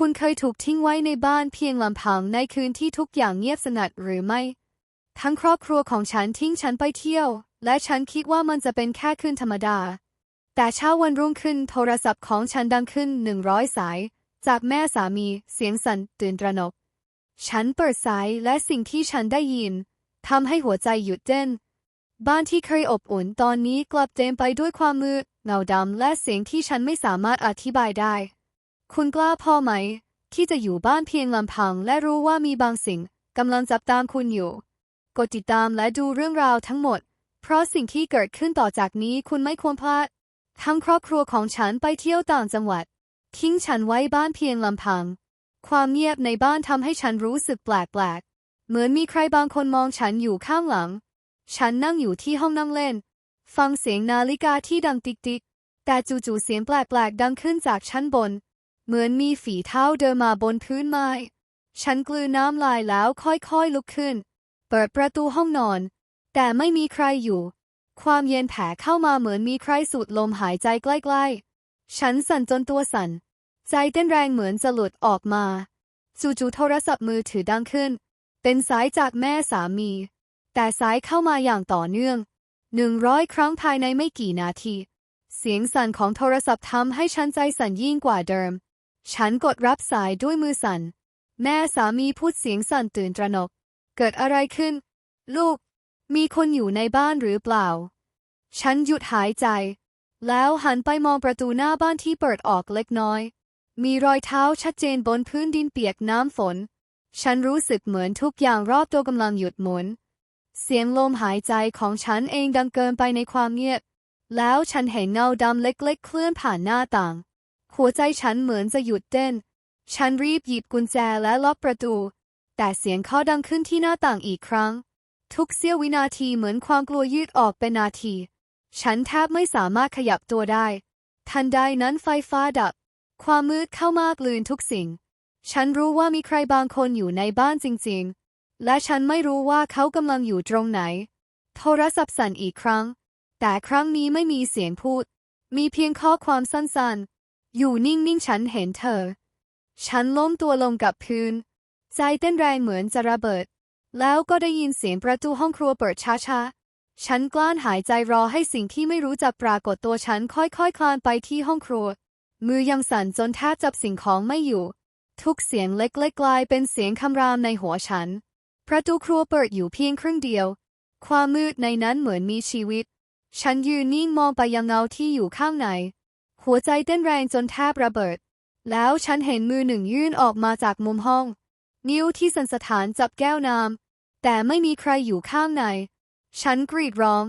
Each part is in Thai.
คุณเคยถูกทิ้งไว้ในบ้านเพียงลำพังในคืนที่ทุกอย่างเงียบสงัดหรือไม่ ทั้งครอบครัวของฉันทิ้งฉันไปเที่ยว และฉันคิดว่ามันจะเป็นแค่คืนธรรมดา แต่เช้าวันรุ่งขึ้นโทรศัพท์ของฉันดังขึ้นหนึ่งร้อยสาย จากแม่สามีเสียงสั่นตื่นตระหนก ฉันเปิดสายและสิ่งที่ฉันได้ยินทำให้หัวใจหยุดเต้น บ้านที่เคยอบอุ่นตอนนี้กลับเต็มไปด้วยความมืดเงาดำและเสียงที่ฉันไม่สามารถอธิบายได้ คุณกล้าพอไหม ที่จะอยู่บ้านเพียงลำพัง และรู้ว่ามีบางสิ่งกำลังจับตามคุณอยู่ กดติดตามและดูเรื่องราวทั้งหมด เพราะสิ่งที่เกิดขึ้นต่อจากนี้คุณไม่ควรพลาด ทั้งครอบครัวของฉันไปเที่ยวต่างจังหวัด ทิ้งฉันไว้บ้านเพียงลำพัง ความเงียบในบ้านทำให้ฉันรู้สึกแปลกๆ เหมือนมีใครบางคนมองฉันอยู่ข้างหลัง ฉันนั่งอยู่ที่ห้องนั่งเล่น ฟังเสียงนาฬิกาที่ดังติ๊กๆ แต่จู่ๆเสียงแปลกๆดังขึ้นจากชั้นบน เหมือนมีฝีเท้าเดินมาบนพื้นไม้ ฉันกลืนน้ำลายแล้วค่อยๆลุกขึ้น เปิดประตูห้องนอน แต่ไม่มีใครอยู่ ความเย็นแผ่เข้ามาเหมือนมีใครสูดลมหายใจใกล้ๆ ฉันสั่นจนตัวสั่น ใจเต้นแรงเหมือนจะหลุดออกมาจู่ๆโทรศัพท์มือถือดังขึ้น เป็นสายจากแม่สามี แต่สายเข้ามาอย่างต่อเนื่องหนึ่งร้อยครั้งภายในไม่กี่นาที เสียงสั่นของโทรศัพท์ทำให้ฉันใจสั่นยิ่งกว่าเดิม ฉันกดรับสายด้วยมือสั่น แม่สามีพูดเสียงสั่นตื่นตระหนก เกิดอะไรขึ้น ลูก มีคนอยู่ในบ้านหรือเปล่า ฉันหยุดหายใจ แล้วหันไปมองประตูหน้าบ้านที่เปิดออกเล็กน้อย มีรอยเท้าชัดเจนบนพื้นดินเปียกน้ำฝน ฉันรู้สึกเหมือนทุกอย่างรอบตัวกำลังหยุดหมุน เสียงลมหายใจของฉันเองดังเกินไปในความเงียบ แล้วฉันเห็นเงาดำเล็กๆ เคลื่อนผ่านหน้าต่าง หัวใจฉันเหมือนจะหยุดเต้น ฉันรีบหยิบกุญแจและล็อกประตู แต่เสียงเคาะดังขึ้นที่หน้าต่างอีกครั้ง ทุกเสี้ยววินาทีเหมือนความกลัวยืดออกเป็นนาที ฉันแทบไม่สามารถขยับตัวได้ ทันใดนั้นไฟฟ้าดับ ความมืดเข้ามากลืนทุกสิ่ง ฉันรู้ว่ามีใครบางคนอยู่ในบ้านจริงๆ และฉันไม่รู้ว่าเขากำลังอยู่ตรงไหน โทรศัพท์สั่นอีกครั้ง แต่ครั้งนี้ไม่มีเสียงพูด มีเพียงข้อความสั้นๆ อยู่นิ่งๆฉันเห็นเธอ ฉันล้มตัวลงกับพื้น ใจเต้นแรงเหมือนจะระเบิด แล้วก็ได้ยินเสียงประตูห้องครัวเปิดช้าๆ ฉันกลั้นหายใจรอให้สิ่งที่ไม่รู้จักปรากฏตัวฉันค่อยๆคคลานไปที่ห้องครัว มือยังสั่นจนแทบจับสิ่งของไม่อยู่ ทุกเสียงเล็กๆกลายเป็นเสียงคำรามในหัวฉัน ประตูครัวเปิดอยู่เพียงครึ่งเดียว ความมืดในนั้นเหมือนมีชีวิต ฉันยืนนิ่งมองไปยังเงาที่อยู่ข้างใน หัวใจเต้นแรงจนแทบระเบิด แล้วฉันเห็นมือหนึ่งยื่นออกมาจากมุมห้อง นิ้วที่สันสถานจับแก้วน้ำแต่ไม่มีใครอยู่ข้างใน ฉันกรีดร้อง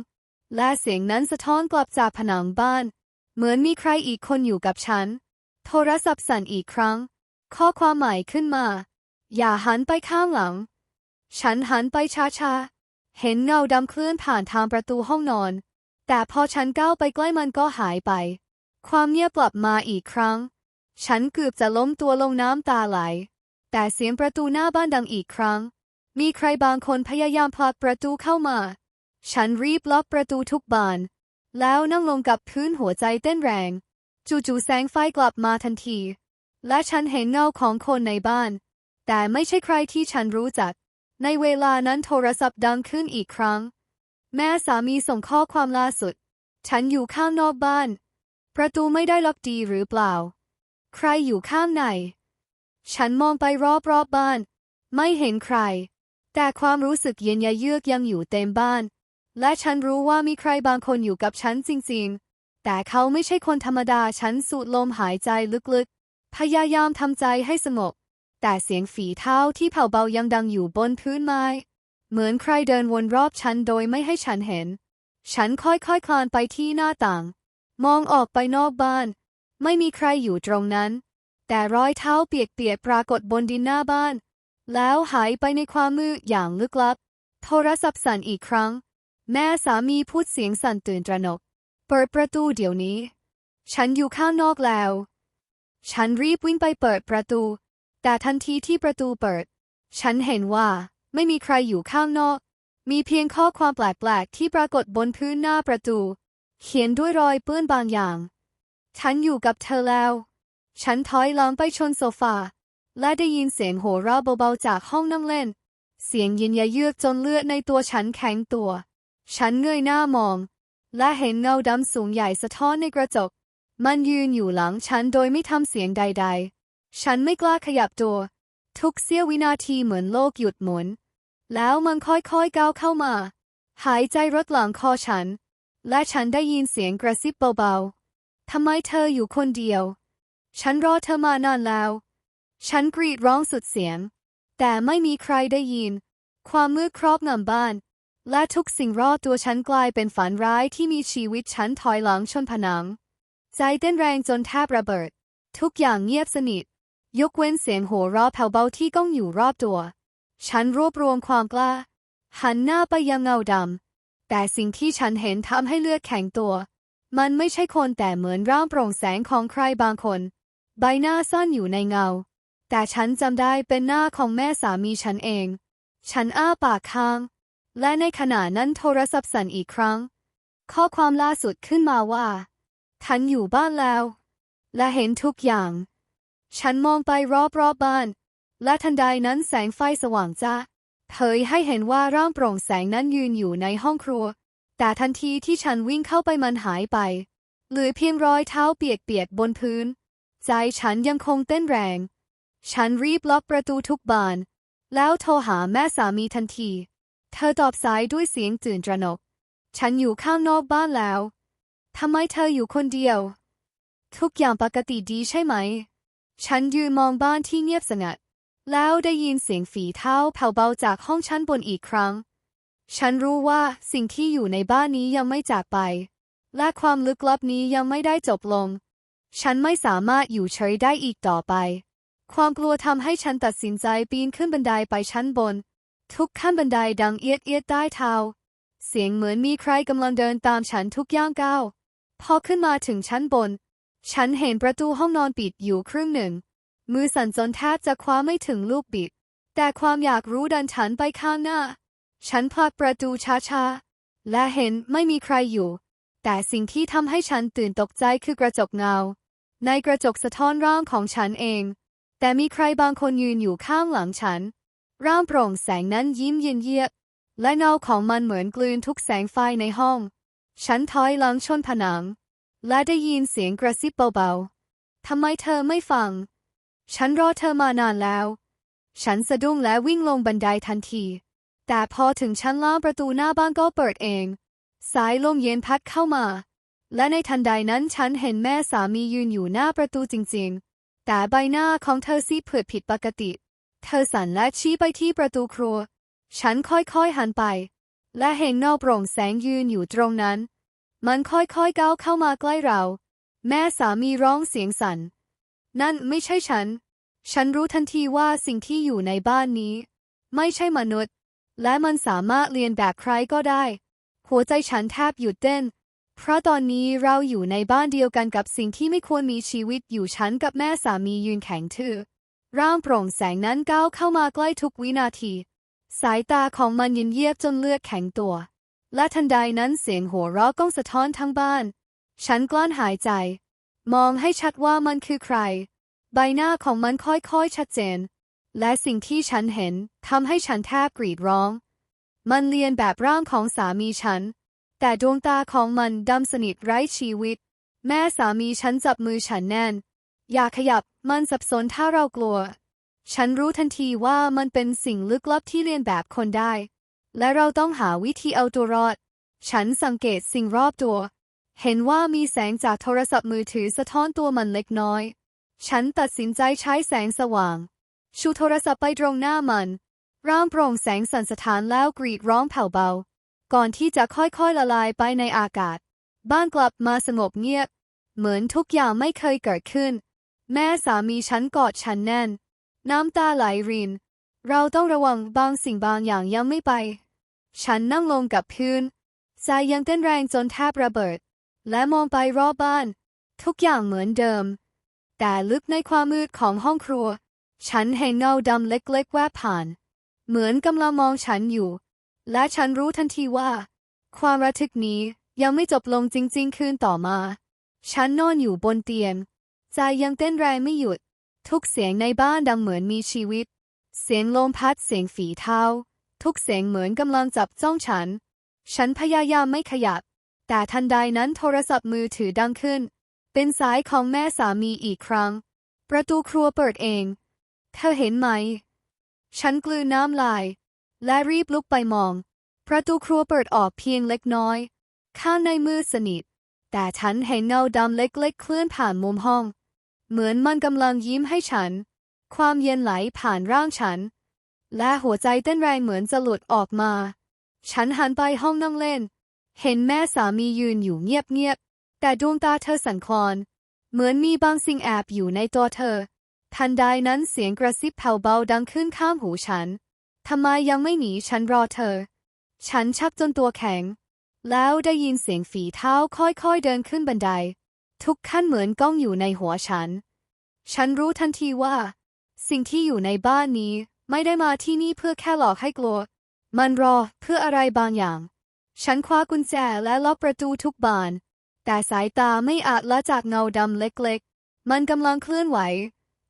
และเสียงนั้นสะท้อนกลับจากผนังบ้าน เหมือนมีใครอีกคนอยู่กับฉัน โทรศัพท์สั่นอีกครั้ง ข้อความใหม่ขึ้นมา อย่าหันไปข้างหลัง ฉันหันไปช้าๆ เห็นเงาดำเคลื่อนผ่านทางประตูห้องนอน แต่พอฉันก้าวไปใกล้มันก็หายไป ความเงียบกลับมาอีกครั้ง ฉันเกือบจะล้มตัวลงน้ำตาไหล แต่เสียงประตูหน้าบ้านดังอีกครั้ง มีใครบางคนพยายามผลักประตูเข้ามา ฉันรีบล็อกประตูทุกบาน แล้วนั่งลงกับพื้นหัวใจเต้นแรง จู่ๆแสงไฟกลับมาทันที และฉันเห็นเงาของคนในบ้าน แต่ไม่ใช่ใครที่ฉันรู้จัก ในเวลานั้นโทรศัพท์ดังขึ้นอีกครั้ง แม่สามีส่งข้อความล่าสุด ฉันอยู่ข้างนอกบ้าน ประตูไม่ได้ล็อกดีหรือเปล่า ใครอยู่ข้างใน ฉันมองไปรอบๆบบ้าน ไม่เห็นใคร แต่ความรู้สึกเย็นยะเยือกยังอยู่เต็มบ้าน และฉันรู้ว่ามีใครบางคนอยู่กับฉันจริงๆ แต่เขาไม่ใช่คนธรรมดา ฉันสูดลมหายใจลึกๆ พยายามทำใจให้สงบ แต่เสียงฝีเท้าที่เผาเบายังดังอยู่บนพื้นไม้ เหมือนใครเดินวนรอบฉันโดยไม่ให้ฉันเห็น ฉันค่อยๆคคลานไปที่หน้าต่าง มองออกไปนอกบ้าน ไม่มีใครอยู่ตรงนั้น แต่รอยเท้าเปียกๆปรากฏบนดินหน้าบ้าน แล้วหายไปในความมืดอย่างลึกลับ โทรศัพท์สั่นอีกครั้ง แม่สามีพูดเสียงสั่นตื่นตระหนก เปิดประตูเดี๋ยวนี้ ฉันอยู่ข้างนอกแล้ว ฉันรีบวิ่งไปเปิดประตู แต่ทันทีที่ประตูเปิด ฉันเห็นว่าไม่มีใครอยู่ข้างนอก มีเพียงข้อความแปลกๆที่ปรากฏบนพื้นหน้าประตู เขียนด้วยรอยเปื้อนบางอย่าง ฉันอยู่กับเธอแล้ว ฉันถอยหลังไปชนโซฟา และได้ยินเสียงโห่เราะเบาๆจากห้องนั่งเล่น เสียงยินยาเยือกจนเลือดในตัวฉันแข็งตัว ฉันเงยหน้ามอง และเห็นเงาดำสูงใหญ่สะท้อนในกระจก มันยืนอยู่หลังฉันโดยไม่ทำเสียงใด ๆ ฉันไม่กล้าขยับตัว ทุกเสี้ยววินาทีเหมือนโลกหยุดหมุน แล้วมันค่อยๆก้าวเข้ามา หายใจรถหลังคอฉัน และฉันได้ยินเสียงกระซิบเบาๆ ทำไมเธออยู่คนเดียว ฉันรอเธอมานานแล้ว ฉันกรีดร้องสุดเสียง แต่ไม่มีใครได้ยิน ความมืดครอบงำบ้าน และทุกสิ่งรอบตัวฉันกลายเป็นฝันร้ายที่มีชีวิตฉันถอยหลังชนผนัง ใจเต้นแรงจนแทบระเบิด ทุกอย่างเงียบสนิท ยกเว้นเสียงโห่เราะแผ่วเบาที่ก้องอยู่รอบตัว ฉันรวบรวมความกล้า หันหน้าไปยังเงาดำ แต่สิ่งที่ฉันเห็นทำให้เลือดแข็งตัว มันไม่ใช่คนแต่เหมือนร่างโปร่งแสงของใครบางคน ใบหน้าซ่อนอยู่ในเงา แต่ฉันจำได้เป็นหน้าของแม่สามีฉันเอง ฉันอ้าปากค้าง และในขณะนั้นโทรศัพท์สั่นอีกครั้ง ข้อความล่าสุดขึ้นมาว่าฉันอยู่บ้านแล้ว และเห็นทุกอย่าง ฉันมองไปรอบๆบบ้าน และทันใดนั้นแสงไฟสว่างจ้า เผยให้เห็นว่าร่างโปร่งแสงนั้นยืนอยู่ในห้องครัว แต่ทันทีที่ฉันวิ่งเข้าไปมันหายไป เหลือเพียงรอยเท้าเปียกๆบนพื้น ใจฉันยังคงเต้นแรง ฉันรีบล็อกประตูทุกบาน แล้วโทรหาแม่สามีทันที เธอตอบสายด้วยเสียงตื่นตระหนก ฉันอยู่ข้างนอกบ้านแล้ว ทำไมเธออยู่คนเดียว ทุกอย่างปกติดีใช่ไหม ฉันยืนมองบ้านที่เงียบสงัด แล้วได้ยินเสียงฝีเท้าแผ่วเบาจากห้องชั้นบนอีกครั้ง ฉันรู้ว่าสิ่งที่อยู่ในบ้านนี้ยังไม่จากไป และความลึกลับนี้ยังไม่ได้จบลง ฉันไม่สามารถอยู่เฉยได้อีกต่อไป ความกลัวทำให้ฉันตัดสินใจปีนขึ้นบันไดไปชั้นบน ทุกขั้นบันไดดังเอียดเอียดใต้เท้า เสียงเหมือนมีใครกำลังเดินตามฉันทุกย่างก้าว พอขึ้นมาถึงชั้นบน ฉันเห็นประตูห้องนอนปิดอยู่ครึ่งหนึ่ง มือสั่นจนแทบจะคว้าไม่ถึงลูกบิด แต่ความอยากรู้ดันฉันไปข้างหน้า ฉันผลักประตูช้าๆ และเห็นไม่มีใครอยู่ แต่สิ่งที่ทำให้ฉันตื่นตกใจคือกระจกเงา ในกระจกสะท้อนร่างของฉันเอง แต่มีใครบางคนยืนอยู่ข้างหลังฉัน ร่างโปร่งแสงนั้นยิ้มเย็นเยียบ และเงาของมันเหมือนกลืนทุกแสงไฟในห้อง ฉันถอยหลังชนผนัง และได้ยินเสียงกระซิบเบาๆทำไมเธอไม่ฟัง ฉันรอเธอมานานแล้ว ฉันสะดุ้งและวิ่งลงบันไดทันที แต่พอถึงชั้นล่างประตูหน้าบ้านก็เปิดเอง สายลมเย็นพัดเข้ามา และในทันใดนั้นฉันเห็นแม่สามียืนอยู่หน้าประตูจริงๆ แต่ใบหน้าของเธอซีดเผือดผิดปกติ เธอสั่นและชี้ไปที่ประตูครัว ฉันค่อยๆหันไป และเห็นเงาโปร่งแสงยืนอยู่ตรงนั้น มันค่อยๆก้าวเข้ามาใกล้เรา แม่สามีร้องเสียงสั่น นั่นไม่ใช่ฉัน ฉันรู้ทันทีว่าสิ่งที่อยู่ในบ้านนี้ ไม่ใช่มนุษย์ และมันสามารถเรียนแบบใครก็ได้ หัวใจฉันแทบหยุดเต้น เพราะตอนนี้เราอยู่ในบ้านเดียวกันกับสิ่งที่ไม่ควรมีชีวิตอยู่ฉันกับแม่สามียืนแข็งทื่อร่างโปร่งแสงนั้นก้าวเข้ามาใกล้ทุกวินาที สายตาของมันเย็นเยียบจนเลือดแข็งตัว และทันใดนั้นเสียงหัวเราะก้องสะท้อนทั้งบ้าน ฉันกลั้นหายใจ มองให้ชัดว่ามันคือใคร ใบหน้าของมันค่อยๆ ชัดเจน และสิ่งที่ฉันเห็นทำให้ฉันแทบกรีดร้อง มันเลียนแบบร่างของสามีฉัน แต่ดวงตาของมันดำสนิทไร้ชีวิต แม่สามีฉันจับมือฉันแน่น อย่าขยับมันสับสนถ้าเรากลัว ฉันรู้ทันทีว่ามันเป็นสิ่งลึกลับที่เลียนแบบคนได้ และเราต้องหาวิธีเอาตัวรอด ฉันสังเกตสิ่งรอบตัว เห็นว่ามีแสงจากโทรศัพท์มือถือสะท้อนตัวมันเล็กน้อย ฉันตัดสินใจใช้แสงสว่าง ชูโทรศัพท์ไปตรงหน้ามัน ร่างโปร่งแสงสั่นสะท้านแล้วกรีดร้องแผ่วเบา ก่อนที่จะค่อยๆละลายไปในอากาศ บ้านกลับมาสงบเงียบ เหมือนทุกอย่างไม่เคยเกิดขึ้น แม่สามีฉันกอดฉันแน่น น้ำตาไหลริน เราต้องระวังบางสิ่งบางอย่างยังไม่ไป ฉันนั่งลงกับพื้นใจยังเต้นแรงจนแทบระเบิด และมองไปรอบบ้าน ทุกอย่างเหมือนเดิม แต่ลึกในความมืดของห้องครัว ฉันเห็นเงาดำเล็กๆแวบผ่าน เหมือนกำลังมองฉันอยู่ และฉันรู้ทันทีว่า ความระทึกนี้ยังไม่จบลงจริง ๆ คืนต่อมา ฉันนอนอยู่บนเตียงใจยังเต้นแรงไม่หยุด ทุกเสียงในบ้านดังเหมือนมีชีวิต เสียงลมพัดเสียงฝีเท้า ทุกเสียงเหมือนกำลังจับจ้องฉัน ฉันพยายามไม่ขยับ แต่ทันใดนั้นโทรศัพท์มือถือดังขึ้น เป็นสายของแม่สามีอีกครั้ง ประตูครัวเปิดเอง เธอเห็นไหม ฉันกลืนน้ำลาย และรีบลุกไปมอง ประตูครัวเปิดออกเพียงเล็กน้อย ข้างในมืดสนิท แต่ฉันเห็นเงาดำเล็กๆ เคลื่อนผ่านมุมห้อง เหมือนมันกำลังยิ้มให้ฉัน ความเย็นไหลผ่านร่างฉัน และหัวใจเต้นแรงเหมือนจะหลุดออกมา ฉันหันไปห้องนั่งเล่น เห็นแม่สามียืนอยู่เงียบๆ แต่ดวงตาเธอสั่นคลอน เหมือนมีบางสิ่งแอบอยู่ในตัวเธอ ทันใดนั้นเสียงกระซิบแผ่วเบาดังขึ้นข้างหูฉัน ทำไมยังไม่หนีฉันรอเธอ ฉันชักจนตัวแข็ง แล้วได้ยินเสียงฝีเท้าค่อยๆเดินขึ้นบันได ทุกขั้นเหมือนกล้องอยู่ในหัวฉัน ฉันรู้ทันทีว่า สิ่งที่อยู่ในบ้านนี้ไม่ได้มาที่นี่เพื่อแค่หลอกให้กลัว มันรอเพื่ออะไรบางอย่าง ฉันคว้ากุญแจและล็อกประตูทุกบาน แต่สายตาไม่อาจละจากเงาดำเล็กๆ มันกำลังเคลื่อนไหว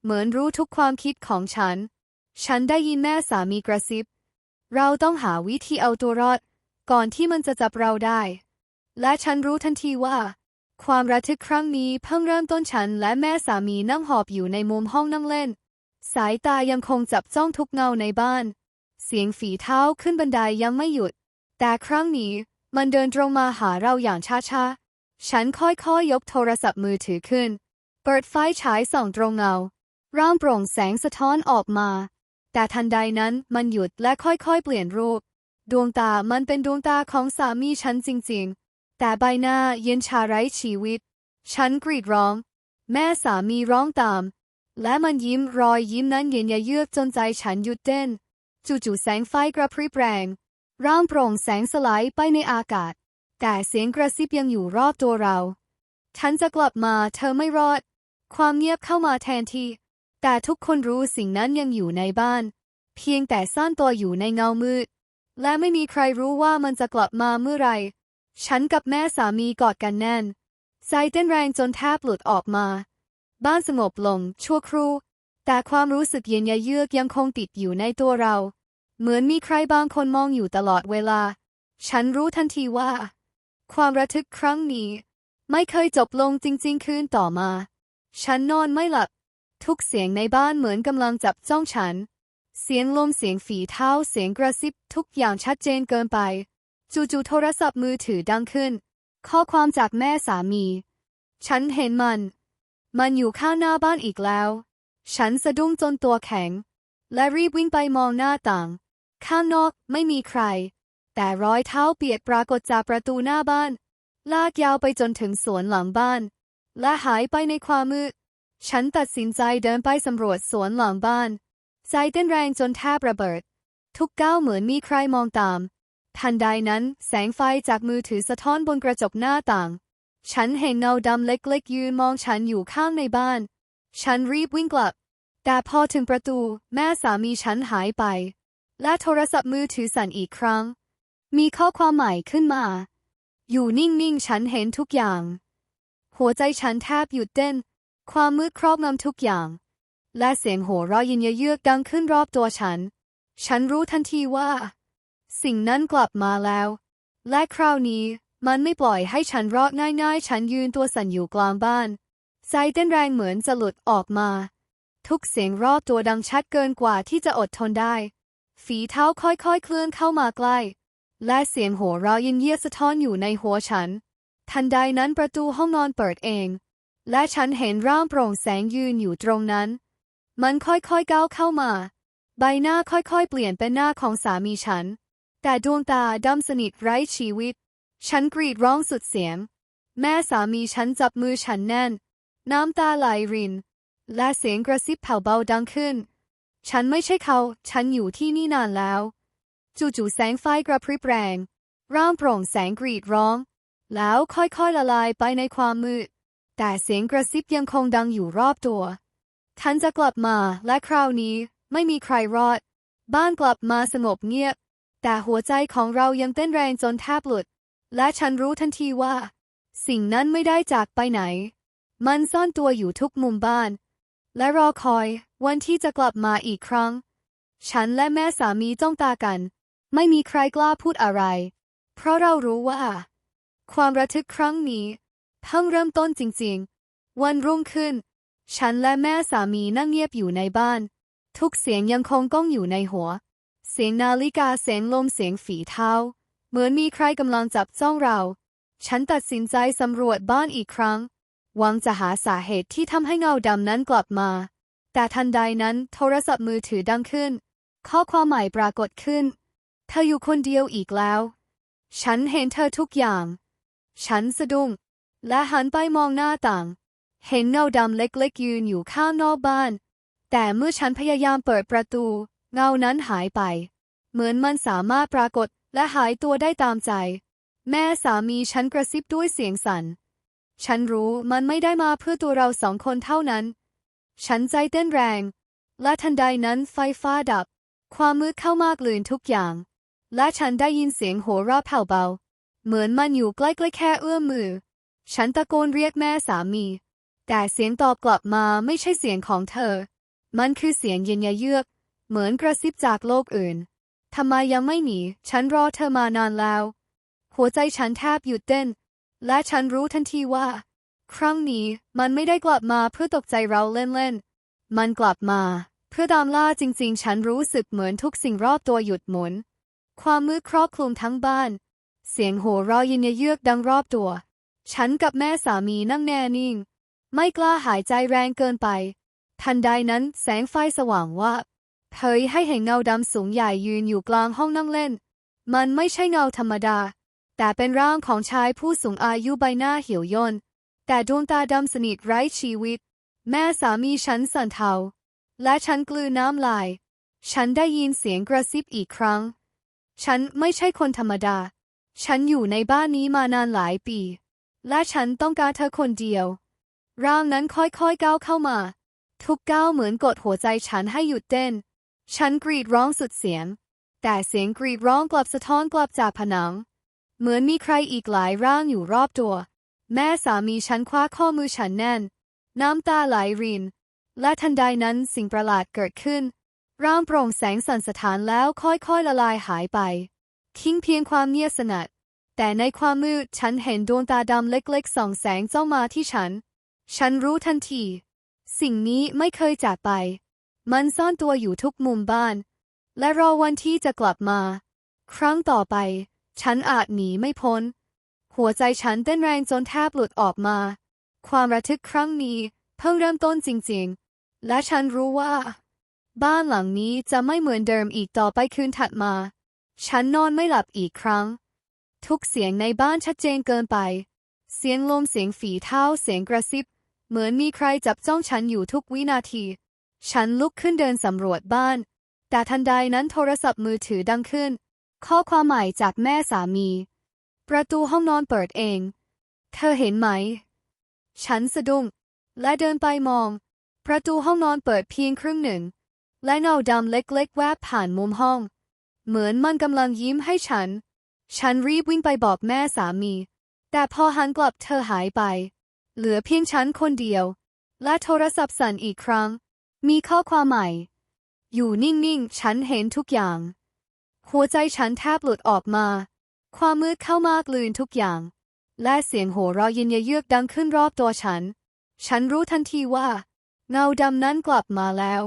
เหมือนรู้ทุกความคิดของฉัน ฉันได้ยินแม่สามีกระซิบ เราต้องหาวิธีเอาตัวรอด ก่อนที่มันจะจับเราได้ และฉันรู้ทันทีว่า ความระทึกครั้งนี้เพิ่งเริ่มต้นฉันและแม่สามีนั่งหอบอยู่ในมุมห้องนั่งเล่น สายตายังคงจับจ้องทุกเงาในบ้าน เสียงฝีเท้าขึ้นบันไดยังไม่หยุด แต่ครั้งนี้มันเดินตรงมาหาเราอย่างช้าๆ ฉันค่อยๆยยกโทรศัพท์มือถือขึ้น เปิดไฟฉายส่องตรงเงา ร่างโปร่งแสงสะท้อนออกมา แต่ทันใดนั้นมันหยุดและค่อยๆเปลี่ยนรูป ดวงตามันเป็นดวงตาของสามีฉันจริงๆ แต่ใบหน้าเย็นชาไร้ชีวิต ฉันกรีดร้อง แม่สามีร้องตาม และมันยิ้มรอยยิ้มนั้นเย็นยะเยือกจนใจฉันหยุดเต้น จู่ๆแสงไฟกระพริบแรง ร่างโปร่งแสงสลายไปในอากาศ แต่เสียงกระซิบยังอยู่รอบตัวเรา ฉันจะกลับมาเธอไม่รอด ความเงียบเข้ามาแทนที่ แต่ทุกคนรู้สิ่งนั้นยังอยู่ในบ้าน เพียงแต่ซ่อนตัวอยู่ในเงามืด และไม่มีใครรู้ว่ามันจะกลับมาเมื่อไร ฉันกับแม่สามีกอดกันแน่น ใจเต้นแรงจนแทบหลุดออกมา บ้านสงบลงชั่วครู่ แต่ความรู้สึกเย็นยะเยือกยังคงติดอยู่ในตัวเรา เหมือนมีใครบางคนมองอยู่ตลอดเวลา ฉันรู้ทันทีว่า ความระทึกครั้งนี้ ไม่เคยจบลงจริง ๆ คืนต่อมา ฉันนอนไม่หลับ ทุกเสียงในบ้านเหมือนกำลังจับจ้องฉัน เสียงลมเสียงฝีเท้าเสียงกระซิบทุกอย่างชัดเจนเกินไป จู่ๆโทรศัพท์มือถือดังขึ้น ข้อความจากแม่สามี ฉันเห็นมัน มันอยู่ข้างหน้าบ้านอีกแล้ว ฉันสะดุ้งจนตัวแข็ง และรีบวิ่งไปมองหน้าต่าง ข้างนอกไม่มีใคร แต่รอยเท้าเปียกปรากฏจากประตูหน้าบ้าน ลากยาวไปจนถึงสวนหลังบ้าน และหายไปในความมืด ฉันตัดสินใจเดินไปสำรวจสวนหลังบ้าน ใจเต้นแรงจนแทบระเบิด ทุกก้าวเหมือนมีใครมองตาม ทันใดนั้นแสงไฟจากมือถือสะท้อนบนกระจกหน้าต่าง ฉันเห็นเงาดำเล็กๆยืนมองฉันอยู่ข้างในบ้าน ฉันรีบวิ่งกลับ แต่พอถึงประตู แม่สามีฉันหายไป และโทรศัพท์มือถือสั่นอีกครั้ง มีข้อความใหม่ขึ้นมา อยู่นิ่งๆ ฉันเห็นทุกอย่าง หัวใจฉันแทบหยุดเต้น ความมืดครอบงำทุกอย่าง และเสียงโห่ร้อยยินเยือกดังขึ้นรอบตัวฉัน ฉันรู้ทันทีว่า สิ่งนั้นกลับมาแล้ว และคราวนี้มันไม่ปล่อยให้ฉันรอดง่ายๆ ฉันยืนตัวสั่นอยู่กลางบ้าน ใจเต้นแรงเหมือนจะหลุดออกมา ทุกเสียงรอบตัวดังชัดเกินกว่าที่จะอดทนได้ ฝีเท้าค่อยๆ เคลื่อนเข้ามาใกล้ และเสียงโห่ร้องยินเยียสะท้อนอยู่ในหัวฉัน ทันใดนั้นประตูห้องนอนเปิดเอง และฉันเห็นร่างโปร่งแสงยืนอยู่ตรงนั้น มันค่อยๆก้าวเข้ามา ใบหน้าค่อยๆ เปลี่ยนเป็นหน้าของสามีฉัน แต่ดวงตาดำสนิทไร้ชีวิต ฉันกรีดร้องสุดเสียง แม่สามีฉันจับมือฉันแน่น น้ำตาไหลริน และเสียงกระซิบแผ่วเบาดังขึ้น ฉันไม่ใช่เขา ฉันอยู่ที่นี่นานแล้ว จู่ๆแสงไฟกระพริบแรง ร่างโปร่งแสงกรีดร้อง แล้วค่อยๆละลายไปในความมืด แต่เสียงกระซิบยังคงดังอยู่รอบตัวท่านจะกลับมาและคราวนี้ไม่มีใครรอด บ้านกลับมาสงบเงียบ แต่หัวใจของเรายังเต้นแรงจนแทบหลุด และฉันรู้ทันทีว่า สิ่งนั้นไม่ได้จากไปไหน มันซ่อนตัวอยู่ทุกมุมบ้าน และรอคอยวันที่จะกลับมาอีกครั้ง ฉันและแม่สามีจ้องตากัน ไม่มีใครกล้าพูดอะไร เพราะเรารู้ว่า ความระทึกครั้งนี้เพิ่งเริ่มต้นจริงๆ วันรุ่งขึ้น ฉันและแม่สามีนั่งเงียบอยู่ในบ้าน ทุกเสียงยังคงก้องอยู่ในหัว เสียงนาฬิกาเสียงลมเสียงฝีเท้า เหมือนมีใครกำลังจับจ้องเรา ฉันตัดสินใจสำรวจบ้านอีกครั้ง หวังจะหาสาเหตุที่ทำให้เงาดำนั้นกลับมา แต่ทันใดนั้นโทรศัพท์มือถือดังขึ้น ข้อความใหม่ปรากฏขึ้น เธออยู่คนเดียวอีกแล้ว ฉันเห็นเธอทุกอย่าง ฉันสะดุ้ง และหันไปมองหน้าต่าง เห็นเงาดำเล็กๆยืนอยู่ข้างนอกบ้าน แต่เมื่อฉันพยายามเปิดประตู เงานั้นหายไป เหมือนมันสามารถปรากฏและหายตัวได้ตามใจ แม่สามีฉันกระซิบด้วยเสียงสัน่น ฉันรู้มันไม่ได้มาเพื่อตัวเราสองคนเท่านั้น ฉันใจเต้นแรง และทันใดนั้นไฟฟ้าดับ ความมืดเข้ามากลืนทุกอย่าง และฉันได้ยินเสียงหัวเราะแผ่วเบาเหมือนมันอยู่ใกล้ๆแค่เอื้อมมือ ฉันตะโกนเรียกแม่สามี แต่เสียงตอบกลับมาไม่ใช่เสียงของเธอ มันคือเสียงเย็นยะเยือก เหมือนกระซิบจากโลกอื่นทำไมยังไม่หนี ฉันรอเธอมานานแล้ว หัวใจฉันแทบหยุดเต้น และฉันรู้ทันทีว่า ครั้งนี้มันไม่ได้กลับมาเพื่อตกใจเราเล่นๆ มันกลับมา เพื่อตามล่าจริงๆ ฉันรู้สึกเหมือนทุกสิ่งรอบตัวหยุดหมุน ความมืดครอบคลุมทั้งบ้าน เสียงโห่ราะเยินเยือกดังรอบตัว ฉันกับแม่สามีนั่งแน่นิ่ง ไม่กล้าหายใจแรงเกินไป ทันใดนั้นแสงไฟสว่างว่าบเผยให้เห็นเงาดำสูงใหญ่ยืนอยู่กลางห้องนั่งเล่น มันไม่ใช่เงาธรรมดา แต่เป็นร่างของชายผู้สูงอายุใบหน้าเหี่ยวย่น แต่ดวงตาดำสนิทไร้ชีวิต แม่สามีฉันสั่นเทา และฉันกลืนน้ำลาย ฉันได้ยินเสียงกระซิบอีกครั้ง ฉันไม่ใช่คนธรรมดา ฉันอยู่ในบ้านนี้มานานหลายปี และฉันต้องการเธอคนเดียว ร่างนั้นค่อยๆก้าวเข้ามา ทุกก้าวเหมือนกดหัวใจฉันให้หยุดเต้น ฉันกรีดร้องสุดเสียง แต่เสียงกรีดร้องกลับสะท้อนกลับจากผนัง เหมือนมีใครอีกหลายร่างอยู่รอบตัว แม่สามีฉันคว้าข้อมือฉันแน่น น้ำตาไหลริน และทันใดนั้นสิ่งประหลาดเกิดขึ้น ร่างโปร่งแสงสันสถานแล้วค่อยๆละลายหายไป ทิ้งเพียงความเงียบสนัด แต่ในความมืดฉันเห็นดวงตาดำเล็กๆส่องแสงเจ้องมาที่ฉัน ฉันรู้ทันที สิ่งนี้ไม่เคยจากไป มันซ่อนตัวอยู่ทุกมุมบ้าน และรอวันที่จะกลับมา ครั้งต่อไป ฉันอาจหนีไม่พ้น หัวใจฉันเต้นแรงจนแทบหลุดออกมา ความระทึกครั้งนี้เพิ่งเริ่มต้นจริงๆ และฉันรู้ว่า บ้านหลังนี้จะไม่เหมือนเดิมอีกต่อไปคืนถัดมา ฉันนอนไม่หลับอีกครั้ง ทุกเสียงในบ้านชัดเจนเกินไป เสียงลมเสียงฝีเท้าเสียงกระซิบ เหมือนมีใครจับจ้องฉันอยู่ทุกวินาที ฉันลุกขึ้นเดินสำรวจบ้าน แต่ทันใดนั้นโทรศัพท์มือถือดังขึ้น ข้อความใหม่จากแม่สามี ประตูห้องนอนเปิดเอง เธอเห็นไหม ฉันสะดุ้งและเดินไปมอง ประตูห้องนอนเปิดเพียงครึ่งหนึ่ง และเงาดำเล็กๆ แวบผ่านมุมห้อง เหมือนมันกำลังยิ้มให้ฉัน ฉันรีบวิ่งไปบอกแม่สามี แต่พอหันกลับเธอหายไป เหลือเพียงฉันคนเดียว และโทรศัพท์สั่นอีกครั้ง มีข้อความใหม่ อยู่นิ่งๆ ฉันเห็นทุกอย่าง หัวใจฉันแทบหลุดออกมา ความมืดเข้ามากลืนทุกอย่าง และเสียงโห่เราเย็นเยือกดังขึ้นรอบตัวฉัน ฉันรู้ทันทีว่า เงาดำนั้นกลับมาแล้ว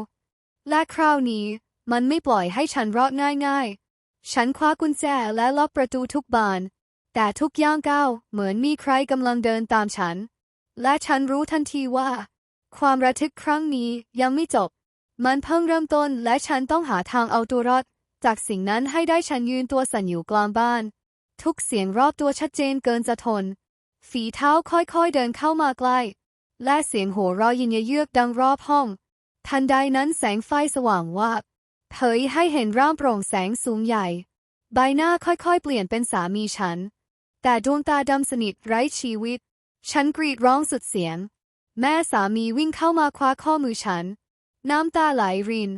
และคราวนี้มันไม่ปล่อยให้ฉันรอดง่ายๆ ฉันคว้ากุญแจและล็อกประตูทุกบาน แต่ทุกย่างก้าวเหมือนมีใครกำลังเดินตามฉัน และฉันรู้ทันทีว่า ความระทึกครั้งนี้ยังไม่จบ มันเพิ่งเริ่มต้นและฉันต้องหาทางเอาตัวรอด จากสิ่งนั้นให้ได้ฉันยืนตัวสั่นอยู่กลางบ้าน ทุกเสียงรอบตัวชัดเจนเกินจะทน ฝีเท้าค่อยๆเดินเข้ามาใกล้ และเสียงโห่เราะเยินเยือกดังรอบห้อง ทันใดนั้นแสงไฟสว่างวาบเผยให้เห็นร่างโปร่งแสงสูงใหญ่ ใบหน้าค่อยๆ เปลี่ยนเป็นสามีฉัน แต่ดวงตาดำสนิทไร้ชีวิต ฉันกรีดร้องสุดเสียง แม่สามีวิ่งเข้ามาคว้าข้อมือฉัน น้ำตาไหลริน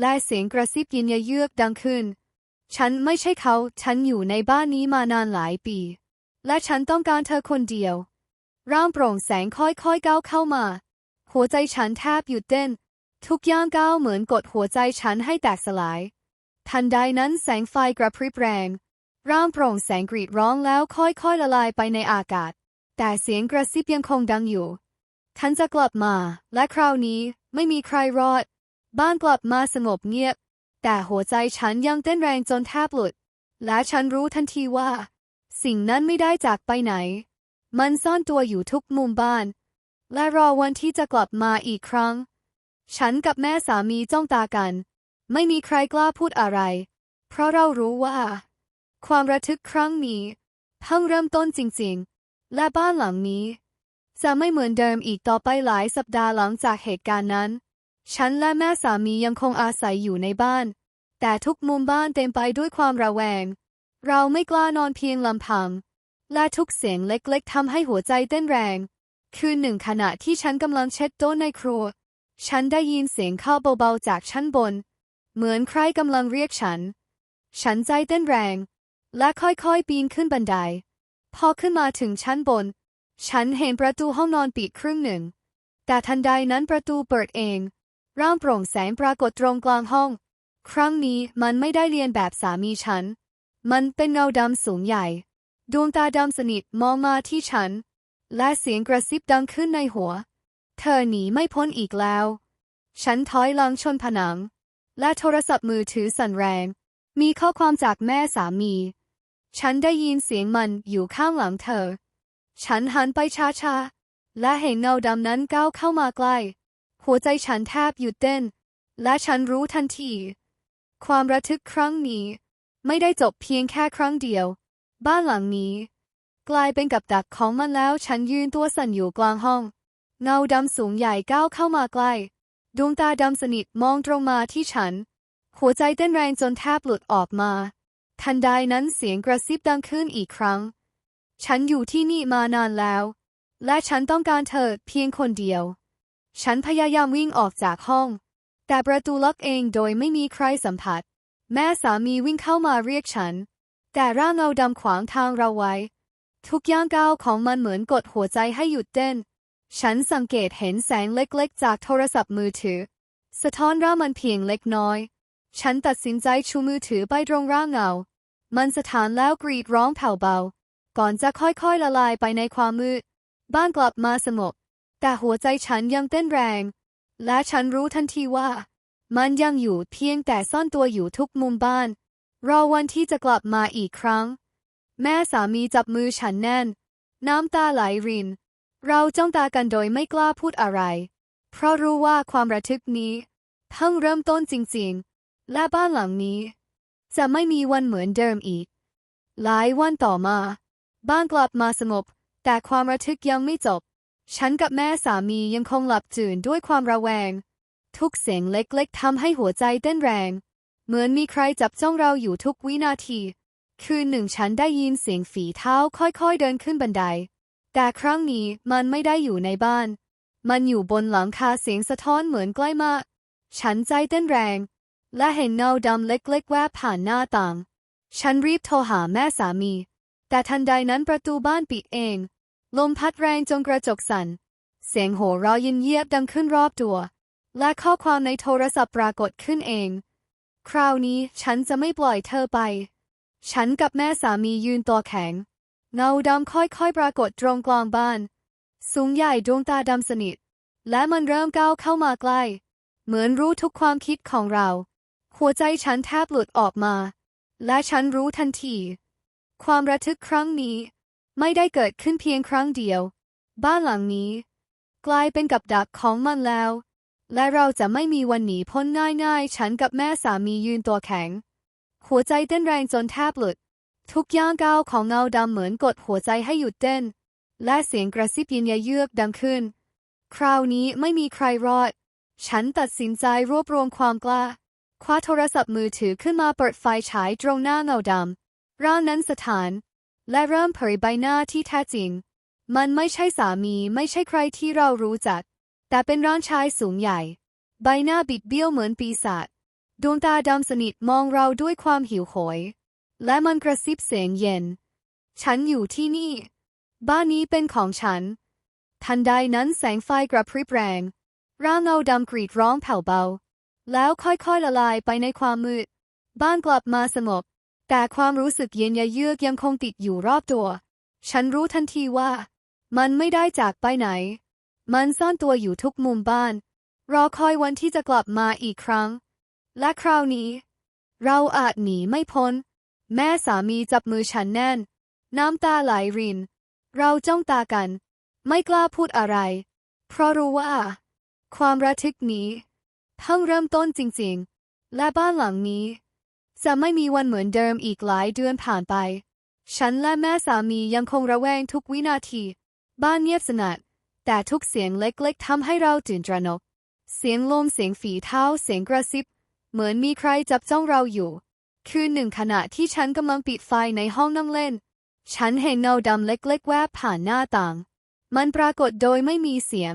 และเสียงกระซิบยินยเยือกดังขึ้น ฉันไม่ใช่เขา ฉันอยู่ในบ้านนี้มานานหลายปี และฉันต้องการเธอคนเดียว ร่างโปร่งแสงค่อยๆก้าวเข้ามา หัวใจฉันแทบหยุดเต้น ทุกย่างก้าวเหมือนกดหัวใจฉันให้แตกสลาย ทันใดนั้นแสงไฟกระพริบแรง ร่างโปร่งแสงกรีดร้องแล้วค่อยๆละลายไปในอากาศ แต่เสียงกระซิบยังคงดังอยู่ ฉันจะกลับมา และคราวนี้ไม่มีใครรอด บ้านกลับมาสงบเงียบ แต่หัวใจฉันยังเต้นแรงจนแทบหลุด และฉันรู้ทันทีว่า สิ่งนั้นไม่ได้จากไปไหน มันซ่อนตัวอยู่ทุกมุมบ้าน และรอวันที่จะกลับมาอีกครั้ง ฉันกับแม่สามีจ้องตากัน ไม่มีใครกล้าพูดอะไร เพราะเรารู้ว่า ความระทึกครั้งนี้เพิ่งเริ่มต้นจริงๆ และบ้านหลังนี้ จะไม่เหมือนเดิมอีกต่อไปหลายสัปดาห์หลังจากเหตุการณ์นั้น ฉันและแม่สามียังคงอาศัยอยู่ในบ้าน แต่ทุกมุมบ้านเต็มไปด้วยความระแวง เราไม่กล้านอนเพียงลำพัง และทุกเสียงเล็กๆทำให้หัวใจเต้นแรง คืนหนึ่งขณะที่ฉันกำลังเช็ดโต๊ะในครัว ฉันได้ยินเสียงเข้าเบาๆจากชั้นบน เหมือนใครกำลังเรียกฉัน ฉันใจเต้นแรง และค่อยๆปีนขึ้นบันได พอขึ้นมาถึงชั้นบน ฉันเห็นประตูห้องนอนปิดครึ่งหนึ่ง แต่ทันใดนั้นประตูเปิดเอง ร่างโปร่งแสงปรากฏตรงกลางห้อง ครั้งนี้มันไม่ได้เรียนแบบสามีฉัน มันเป็นเงาดำสูงใหญ่ ดวงตาดำสนิทมองมาที่ฉัน และเสียงกระซิบดังขึ้นในหัว เธอหนีไม่พ้นอีกแล้ว ฉันถอยลังชนผนัง และโทรศัพท์มือถือสั่นแรง มีข้อความจากแม่สามี ฉันได้ยินเสียงมันอยู่ข้างหลังเธอ ฉันหันไปช้าๆ และเห็นเงาดำนั้นก้าวเข้ามาใกล้ หัวใจฉันแทบหยุดเต้น และฉันรู้ทันที ความระทึกครั้งนี้ ไม่ได้จบเพียงแค่ครั้งเดียว บ้านหลังนี้ กลายเป็นกับดักของมันแล้วฉันยืนตัวสั่นอยู่กลางห้อง เงาดำสูงใหญ่ก้าวเข้ามาใกล้ ดวงตาดำสนิทมองตรงมาที่ฉัน หัวใจเต้นแรงจนแทบหลุดออกมา ทันใดนั้นเสียงกระซิบดังขึ้นอีกครั้ง ฉันอยู่ที่นี่มานานแล้ว และฉันต้องการเธอเพียงคนเดียว ฉันพยายามวิ่งออกจากห้อง แต่ประตูล็อกเองโดยไม่มีใครสัมผัส แม่สามีวิ่งเข้ามาเรียกฉัน แต่ร่างเงาดำขวางทางเราไว้ ทุกย่างก้าวของมันเหมือนกดหัวใจให้หยุดเต้น ฉันสังเกตเห็นแสงเล็กๆ จากโทรศัพท์มือถือ สะท้อนร่ามันเพียงเล็กน้อย ฉันตัดสินใจชูมือถือไปตรงร่างเงา มันสถานแล้วกรีดร้องแผ่วเบา ก่อนจะค่อยๆละลายไปในความมืด บ้านกลับมาสงบแต่หัวใจฉันยังเต้นแรง และฉันรู้ทันทีว่า มันยังอยู่เพียงแต่ซ่อนตัวอยู่ทุกมุมบ้าน รอวันที่จะกลับมาอีกครั้ง แม่สามีจับมือฉันแน่น น้ำตาไหลริน เราจ้องตากันโดยไม่กล้าพูดอะไร เพราะรู้ว่าความระทึกนี้เพิ่งเริ่มต้นจริงๆ และบ้านหลังนี้ จะไม่มีวันเหมือนเดิมอีก หลายวันต่อมา บ้านกลับมาสงบ แต่ความระทึกยังไม่จบ ฉันกับแม่สามียังคงหลับตื่นด้วยความระแวง ทุกเสียงเล็กๆทำให้หัวใจเต้นแรง เหมือนมีใครจับจ้องเราอยู่ทุกวินาที คืนหนึ่งฉันได้ยินเสียงฝีเท้าค่อยๆเดินขึ้นบันได แต่ครั้งนี้มันไม่ได้อยู่ในบ้าน มันอยู่บนหลังคาเสียงสะท้อนเหมือนใกล้มาก ฉันใจเต้นแรง และเห็นเงาดำเล็กๆแวบผ่านหน้าต่าง ฉันรีบโทรหาแม่สามี แต่ทันใดนั้นประตูบ้านปิดเอง ลมพัดแรงจนกระจกสั่น เสียงโห่ราะเยินเยียบดังขึ้นรอบตัว และข้อความในโทรศัพท์ปรากฏขึ้นเอง คราวนี้ฉันจะไม่ปล่อยเธอไป ฉันกับแม่สามียืนตัวแข็ง เงาดำค่อยๆปรากฏตรงกลางบ้าน สูงใหญ่ดวงตาดำสนิท และมันเริ่มก้าวเข้ามาใกล้ เหมือนรู้ทุกความคิดของเรา หัวใจฉันแทบหลุดออกมา และฉันรู้ทันที ความระทึกครั้งนี้ ไม่ได้เกิดขึ้นเพียงครั้งเดียว บ้านหลังนี้ กลายเป็นกับดักของมันแล้ว และเราจะไม่มีวันหนีพ้นง่ายๆ ฉันกับแม่สามียืนตัวแข็ง หัวใจเต้นแรงจนแทบหลุด ทุกย่างก้าวของเงาดำเหมือนกดหัวใจให้หยุดเต้น และเสียงกระซิบยินยาเยือกดังขึ้น คราวนี้ไม่มีใครรอด ฉันตัดสินใจรวบรวมความกล้า คว้าโทรศัพท์มือถือขึ้นมาเปิดไฟฉายตรงหน้าเงาดำร่างนั้นสถาน และเริ่มเผยใบหน้าที่แท้จริง มันไม่ใช่สามีไม่ใช่ใครที่เรารู้จัก แต่เป็นร่างชายสูงใหญ่ ใบหน้าบิดเบี้ยวเหมือนปีศาจดวงตาดำสนิทมองเราด้วยความหิวโหย และมันกระซิบเสียงเย็น ฉันอยู่ที่นี่ บ้านนี้เป็นของฉัน ทันใดนั้นแสงไฟกระพริบแรง ร่างเงาดำกรีดร้องแผ่วเบา แล้วค่อยๆละลายไปในความมืด บ้านกลับมาสงบ แต่ความรู้สึกเย็นยะเยือกยังคงติดอยู่รอบตัว ฉันรู้ทันทีว่า มันไม่ได้จากไปไหน มันซ่อนตัวอยู่ทุกมุมบ้าน รอคอยวันที่จะกลับมาอีกครั้ง และคราวนี้ เราอาจหนีไม่พ้น แม่สามีจับมือฉันแน่น น้ำตาไหลริน เราจ้องตากัน ไม่กล้าพูดอะไร เพราะรู้ว่า ความระทึกนี้เพิ่งเริ่มต้นจริงๆ และบ้านหลังนี้ จะไม่มีวันเหมือนเดิมอีกหลายเดือนผ่านไป ฉันและแม่สามียังคงระแวงทุกวินาที บ้านเงียบสนัด แต่ทุกเสียงเล็กๆทำให้เราตื่นตระหนก เสียงลมเสียงฝีเท้าเสียงกระซิบ เหมือนมีใครจับจ้องเราอยู่ คืนหนึ่งขณะที่ฉันกำลังปิดไฟในห้องนั่งเล่น ฉันเห็นเงาดำเล็กๆ แวบผ่านหน้าต่าง มันปรากฏโดยไม่มีเสียง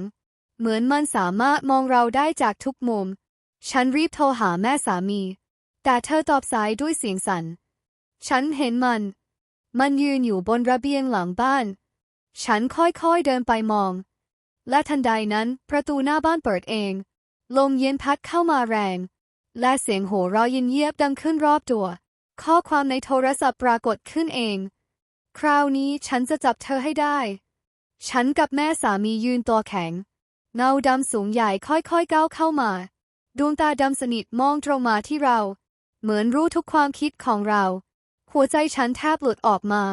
เหมือนมันสามารถมองเราได้จากทุกมุม ฉันรีบโทรหาแม่สามี แต่เธอตอบสายด้วยเสียงสัน่น ฉันเห็นมัน มันยืนอยู่บนระเบียงหลังบ้าน ฉันค่อยๆเดินไปมอง และทันใดนั้นประตูหน้าบ้านเปิดเอง ลมเย็นพัดเข้ามาแรง และเสียงโห่ร้องเย็นเยียบดังขึ้นรอบตัว ข้อความในโทรศัพท์ปรากฏขึ้นเอง คราวนี้ฉันจะจับเธอให้ได้ ฉันกับแม่สามียืนตัวแข็ง เงาดำสูงใหญ่ค่อยๆก้าวเข้ามา ดวงตาดำสนิทมองตรงมาที่เรา เหมือนรู้ทุกความคิดของเรา หัวใจฉันแทบหลุดออกมา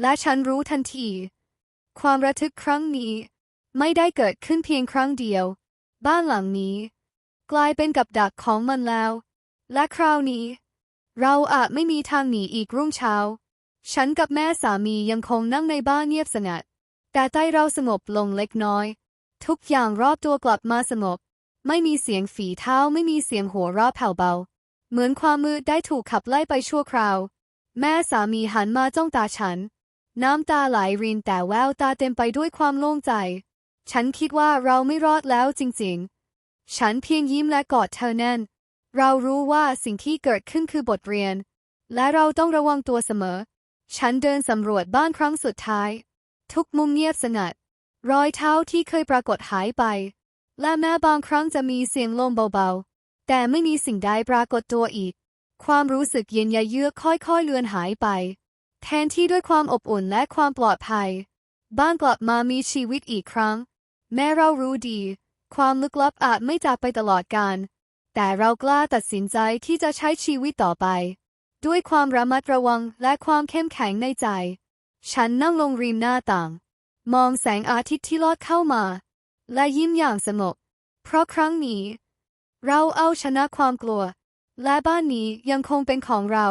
และฉันรู้ทันที ความระทึกครั้งนี้ ไม่ได้เกิดขึ้นเพียงครั้งเดียว บ้านหลังนี้ กลายเป็นกับดักของมันแล้ว และคราวนี้ เราอาจไม่มีทางหนีอีกรุ่งเช้า ฉันกับแม่สามียังคงนั่งในบ้านเงียบสงัด แต่ใจเราสงบลงเล็กน้อย ทุกอย่างรอบตัวกลับมาสงบ ไม่มีเสียงฝีเท้าไม่มีเสียงหัวเราะแผ่วเบา เหมือนความมืดได้ถูกขับไล่ไปชั่วคราว แม่สามีหันมาจ้องตาฉัน น้ำตาไหลรินแต่แววตาเต็มไปด้วยความโล่งใจ ฉันคิดว่าเราไม่รอดแล้วจริงๆ ฉันเพียงยิ้มและกอดเธอแน่น เรารู้ว่าสิ่งที่เกิดขึ้นคือบทเรียน และเราต้องระวังตัวเสมอ ฉันเดินสำรวจบ้านครั้งสุดท้าย ทุกมุมเงียบสงัด รอยเท้าที่เคยปรากฏหายไป และแม้บางครั้งจะมีเสียงลมเบาๆ แต่ไม่มีสิ่งใดปรากฏตัวอีก ความรู้สึกเย็นยะเยือกค่อยๆเลือนหายไป แทนที่ด้วยความอบอุ่นและความปลอดภัย บ้านกลับมามีชีวิตอีกครั้ง แม้เรารู้ดี ความลึกลับอาจไม่จากไปตลอดกาลแต่เรากล้าตัดสินใจที่จะใช้ชีวิตต่อไป ด้วยความระมัดระวังและความเข้มแข็งในใจ ฉันนั่งลงริมหน้าต่าง มองแสงอาทิตย์ที่ลอดเข้ามา และยิ้มอย่างสงบเพราะครั้งนี้ เราเอาชนะความกลัว และบ้านนี้ยังคงเป็นของเรา